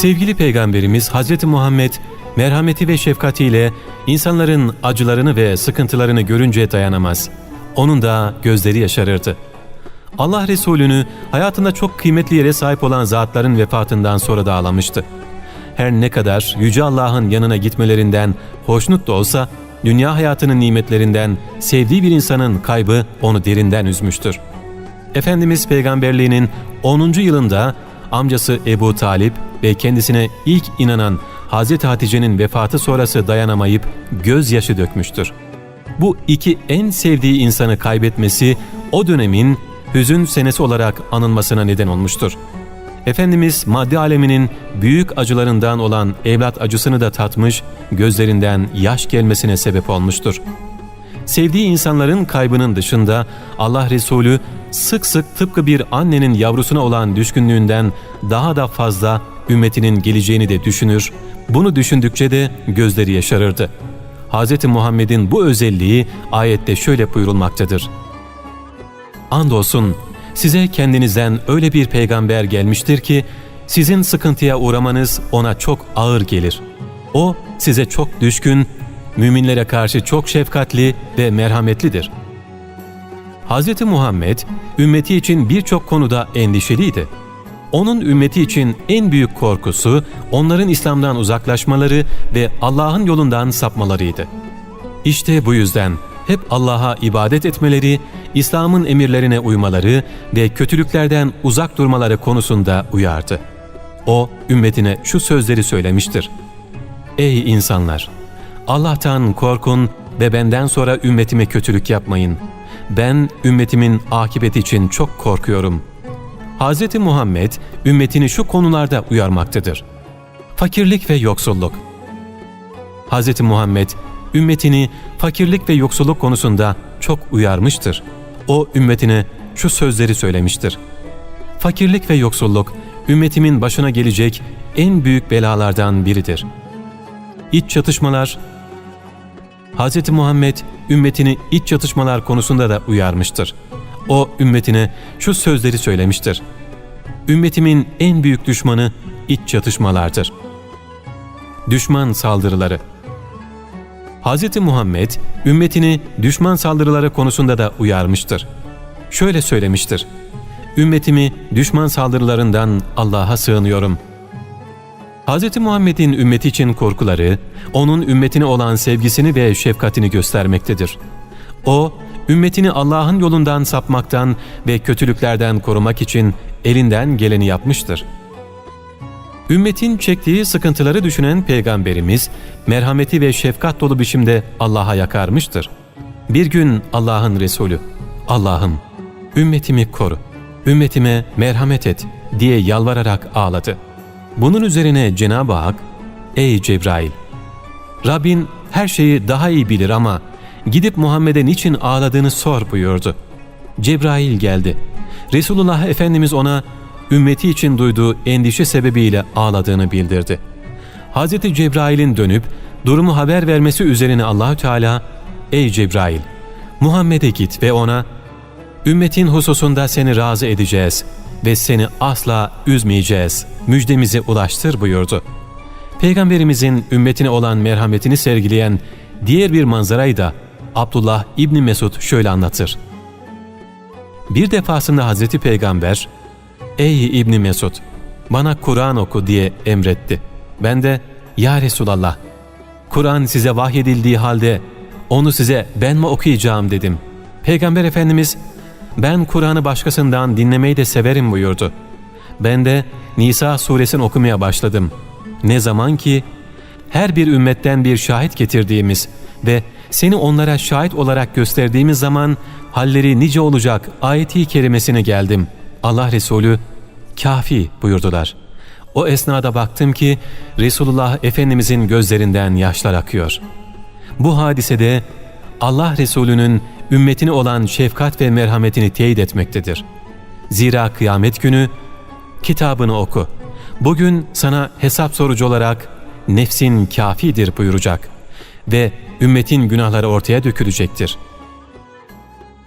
Sevgili Peygamberimiz Hz. Muhammed merhameti ve şefkatiyle insanların acılarını ve sıkıntılarını görünce dayanamaz. Onun da gözleri yaşarırdı. Allah Resulü'nü hayatında çok kıymetli yere sahip olan zatların vefatından sonra da ağlamıştı. Her ne kadar Yüce Allah'ın yanına gitmelerinden hoşnut da olsa, dünya hayatının nimetlerinden sevdiği bir insanın kaybı onu derinden üzmüştür. Efendimiz peygamberliğinin 10. yılında amcası Ebu Talip ve kendisine ilk inanan Hz. Hatice'nin vefatı sonrası dayanamayıp gözyaşı dökmüştür. Bu iki en sevdiği insanı kaybetmesi o dönemin hüzün senesi olarak anılmasına neden olmuştur. Efendimiz maddi aleminin büyük acılarından olan evlat acısını da tatmış, gözlerinden yaş gelmesine sebep olmuştur. Sevdiği insanların kaybının dışında Allah Resulü sık sık tıpkı bir annenin yavrusuna olan düşkünlüğünden daha da fazla ümmetinin geleceğini de düşünür, bunu düşündükçe de gözleri yaşarırdı. Hz. Muhammed'in bu özelliği ayette şöyle buyurulmaktadır. Andolsun size kendinizden öyle bir peygamber gelmiştir ki sizin sıkıntıya uğramanız ona çok ağır gelir. O size çok düşkün, müminlere karşı çok şefkatli ve merhametlidir. Hz. Muhammed, ümmeti için birçok konuda endişeliydi. Onun ümmeti için en büyük korkusu onların İslam'dan uzaklaşmaları ve Allah'ın yolundan sapmalarıydı. İşte bu yüzden hep Allah'a ibadet etmeleri, İslam'ın emirlerine uymaları ve kötülüklerden uzak durmaları konusunda uyardı. O, ümmetine şu sözleri söylemiştir. Ey insanlar! Allah'tan korkun ve benden sonra ümmetime kötülük yapmayın. Ben ümmetimin akıbeti için çok korkuyorum. Hz. Muhammed ümmetini şu konularda uyarmaktadır. Fakirlik ve yoksulluk. Hz. Muhammed ümmetini fakirlik ve yoksulluk konusunda çok uyarmıştır. O ümmetine şu sözleri söylemiştir. Fakirlik ve yoksulluk ümmetimin başına gelecek en büyük belalardan biridir. İç çatışmalar Hz. Muhammed ümmetini iç çatışmalar konusunda da uyarmıştır. O ümmetine şu sözleri söylemiştir. Ümmetimin en büyük düşmanı iç çatışmalardır. Düşman saldırıları Hz. Muhammed ümmetini düşman saldırıları konusunda da uyarmıştır. Şöyle söylemiştir. Ümmetimi düşman saldırılarından Allah'a sığınıyorum. Hz. Muhammed'in ümmeti için korkuları, onun ümmetine olan sevgisini ve şefkatini göstermektedir. O, ümmetini Allah'ın yolundan sapmaktan ve kötülüklerden korumak için elinden geleni yapmıştır. Ümmetin çektiği sıkıntıları düşünen Peygamberimiz, merhameti ve şefkat dolu biçimde Allah'a yakarmıştır. Bir gün Allah'ın Resulü, Allah'ım ümmetimi koru, ümmetime merhamet et diye yalvararak ağladı. Bunun üzerine Cenab-ı Hak, Ey Cebrail! Rabbin her şeyi daha iyi bilir ama gidip Muhammed'e niçin ağladığını sor buyurdu. Cebrail geldi. Resulullah Efendimiz ona ümmeti için duyduğu endişe sebebiyle ağladığını bildirdi. Hz. Cebrail'in dönüp durumu haber vermesi üzerine Allahü Teala "Ey Cebrail, Muhammed'e git ve ona ümmetin hususunda seni razı edeceğiz ve seni asla üzmeyeceğiz. Müjdemizi ulaştır." buyurdu. Peygamberimizin ümmetine olan merhametini sergileyen diğer bir manzarayı da Abdullah İbni Mesud şöyle anlatır. Bir defasında Hazreti Peygamber, ''Ey İbni Mesud, bana Kur'an oku.'' diye emretti. Ben de, ''Ya Resulallah, Kur'an size vahyedildiği halde onu size ben mi okuyacağım?'' dedim. Peygamber Efendimiz, ''Ben Kur'an'ı başkasından dinlemeyi de severim.'' buyurdu. Ben de Nisa suresini okumaya başladım. Ne zaman ki her bir ümmetten bir şahit getirdiğimiz ve seni onlara şahit olarak gösterdiğimiz zaman halleri nice olacak ayeti kerimesine geldim. Allah Resulü kafi buyurdular. O esnada baktım ki Resulullah Efendimizin gözlerinden yaşlar akıyor. Bu hadisede Allah Resulü'nün ümmetine olan şefkat ve merhametini teyit etmektedir. Zira kıyamet günü kitabını oku. Bugün sana hesap sorucu olarak nefsin kafidir buyuracak ve ümmetin günahları ortaya dökülecektir.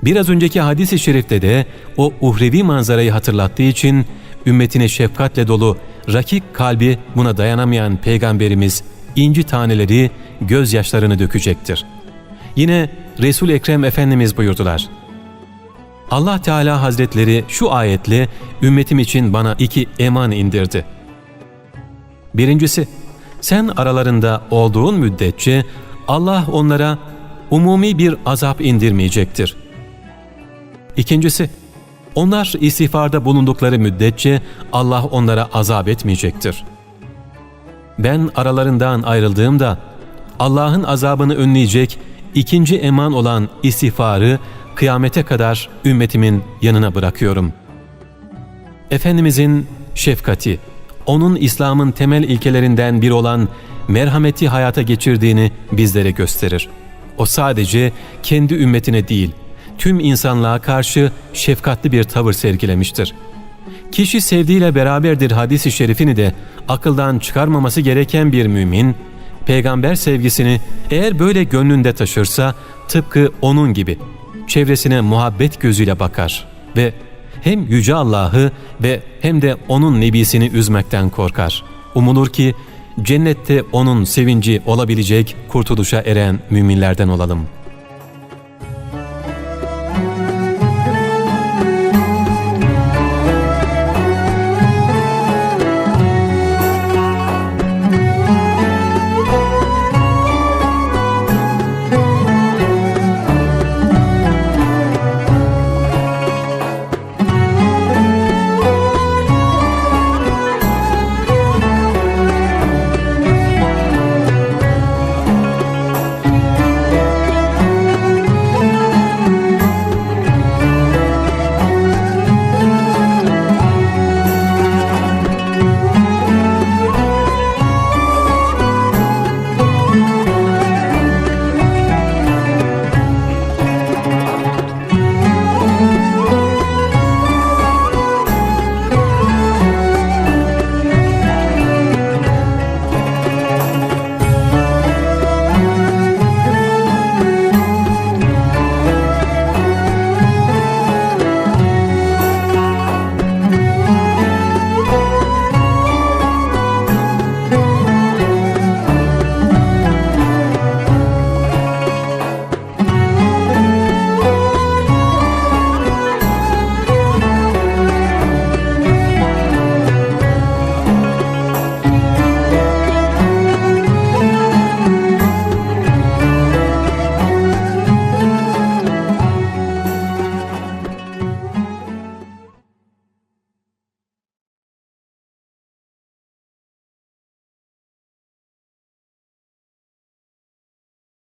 Biraz önceki hadis-i şerifte de o uhrevi manzarayı hatırlattığı için ümmetine şefkatle dolu rakik kalbi buna dayanamayan Peygamberimiz inci taneleri, gözyaşlarını dökecektir. Yine resul Ekrem Efendimiz buyurdular. Allah Teala Hazretleri şu ayetle ümmetim için bana iki eman indirdi. Birincisi, sen aralarında olduğun müddetçe Allah onlara umumi bir azap indirmeyecektir. İkincisi, onlar istiğfarda bulundukları müddetçe Allah onlara azap etmeyecektir. Ben aralarından ayrıldığımda Allah'ın azabını önleyecek ikinci eman olan istiğfarı kıyamete kadar ümmetimin yanına bırakıyorum. Efendimizin şefkati, onun İslam'ın temel ilkelerinden biri olan merhameti hayata geçirdiğini bizlere gösterir. O sadece kendi ümmetine değil, tüm insanlığa karşı şefkatli bir tavır sergilemiştir. Kişi sevdiğiyle beraberdir hadisi şerifini de akıldan çıkarmaması gereken bir mümin, peygamber sevgisini eğer böyle gönlünde taşırsa tıpkı onun gibi çevresine muhabbet gözüyle bakar ve hem Yüce Allah'ı ve hem de O'nun Nebisini üzmekten korkar. Umulur ki cennette O'nun sevinci olabilecek kurtuluşa eren müminlerden olalım.''